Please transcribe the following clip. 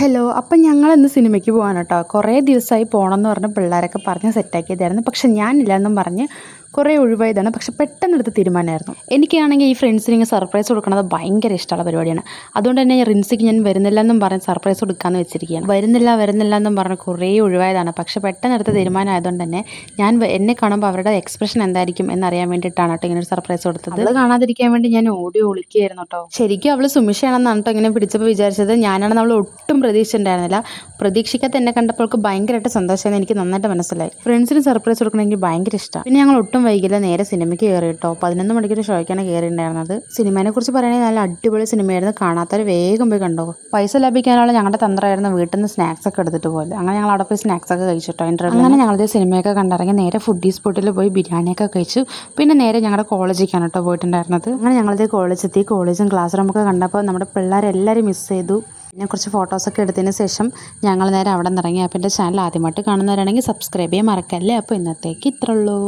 Hello അപ്പം ഞങ്ങൾ ഇന്ന് സിനിമയ്ക്ക് പോകാൻ കേട്ടോ. കുറേ ദിവസമായി പോകണമെന്ന് പറഞ്ഞ് പിള്ളേരൊക്കെ പറഞ്ഞ് സെറ്റാക്കിയതായിരുന്നു പക്ഷെ ഞാനില്ല എന്നും പറഞ്ഞ് കുറേ ഒഴിവായതാണ്. പക്ഷെ പെട്ടെന്ന് എടുത്ത തീരുമാനമായിരുന്നു. എനിക്കാണെങ്കിൽ ഈ ഫ്രണ്ട്സിന് ഇങ്ങനെ സർപ്രൈസ് കൊടുക്കുന്നത് ഭയങ്കര ഇഷ്ടമുള്ള പരിപാടിയാണ്. അതുകൊണ്ട് തന്നെ റിൻസിക്ക് ഞാൻ വരുന്നില്ല എന്നും പറഞ്ഞ് സർപ്രൈസ് കൊടുക്കാമെന്ന് വെച്ചിരിക്കുകയാണ്. വരുന്നില്ല വരുന്നില്ല എന്നും പറഞ്ഞ് കുറേ ഒഴിവായതാണ്. പക്ഷെ പെട്ടെന്ന് എടുത്ത തീരുമാനമായതുകൊണ്ട് തന്നെ ഞാൻ എന്നെ കാണുമ്പോൾ അവരുടെ എക്സ്പ്രഷൻ എന്തായിരിക്കും എന്നറിയാൻ വേണ്ടിയിട്ടാണ് കേട്ടോ ഇങ്ങനെ ഒരു സർപ്രൈസ് കൊടുത്തത്. അത് കാണാതിരിക്കാൻ വേണ്ടി ഞാൻ ഓടി ഒളിക്കുകയായിരുന്നു കേട്ടോ. ശരിക്കും അവൾ സുമിഷയാണെന്നാണ് കേട്ടോ ഇങ്ങനെ പിടിച്ചപ്പോൾ വിചാരിച്ചത്. ഞാനാണെന്ന് അവൾ ഒട്ടും പ്രതീക്ഷിച്ചിട്ടുണ്ടായിരുന്നില്ല. പ്രതീക്ഷിക്കാത്ത എന്നെ കണ്ടപ്പോൾ ഭയങ്കരമായിട്ട് സന്തോഷമായിരുന്നു. എനിക്ക് നന്നായിട്ട് മനസ്സിലായി. ഫ്രണ്ട്സിന് സർപ്രൈസ് കൊടുക്കണമെങ്കിൽ ഭയങ്കര ഇഷ്ടമാണ്. പിന്നെ ഞങ്ങൾ ഒട്ടും വൈകില്ല നേരെ സിനിമയ്ക്ക് കയറി കേട്ടോ പതിനൊന്ന് മണിക്കൊരു ഷോയ്ക്കാണ് കയറിയിട്ടുണ്ടായിരുന്നത്. സിനിമയെ കുറിച്ച് പറയുകയാണെങ്കിൽ നല്ല അടിപൊളി സിനിമയായിരുന്നു. കാണാത്തവർ വേഗം പോയി കണ്ടോ. പൈസ ലഭിക്കാനുള്ള ഞങ്ങളുടെ തന്ത്രമായിരുന്നു വീട്ടിൽ നിന്ന് സ്നാക്സ് ഒക്കെ എടുത്തിട്ട് പോലെ അങ്ങനെ ഞങ്ങൾ അവിടെ പോയി സ്നാക്സ് ഒക്കെ കഴിച്ചിട്ടോ ഇന്റർവ്യൂ അങ്ങനെ ഞങ്ങളുടെ സിനിമയൊക്കെ കണ്ടിറങ്ങി നേരെ ഫുഡി സ്പോട്ടിൽ പോയി ബിരിയാണിയൊക്കെ കഴിച്ചു. പിന്നെ നേരെ ഞങ്ങളുടെ കോളേജിലേക്കാണ് കേട്ടോ പോയിട്ടുണ്ടായിരുന്നത്. അങ്ങനെ ഞങ്ങളിത് കോളേജ് എത്തി കോളേജും ക്ലാസ് റൂമൊക്കെ കണ്ടപ്പോൾ നമ്മുടെ പിള്ളേരെല്ലാവരും മിസ് ചെയ്തു. പിന്നെ കുറച്ച് ഫോട്ടോസൊക്കെ എടുത്തതിന് ശേഷം ഞങ്ങൾ നേരെ അവിടെ നിന്ന് ഇറങ്ങി. അപ്പോൾ എന്റെ ചാനൽ ആദ്യമായിട്ട് കാണുന്നവരാണെങ്കിൽ സബ്സ്ക്രൈബ് ചെയ്യാൻ മറക്കല്ലേ? അപ്പോൾ ഇന്നത്തേക്ക് ഇത്രയുള്ളൂ.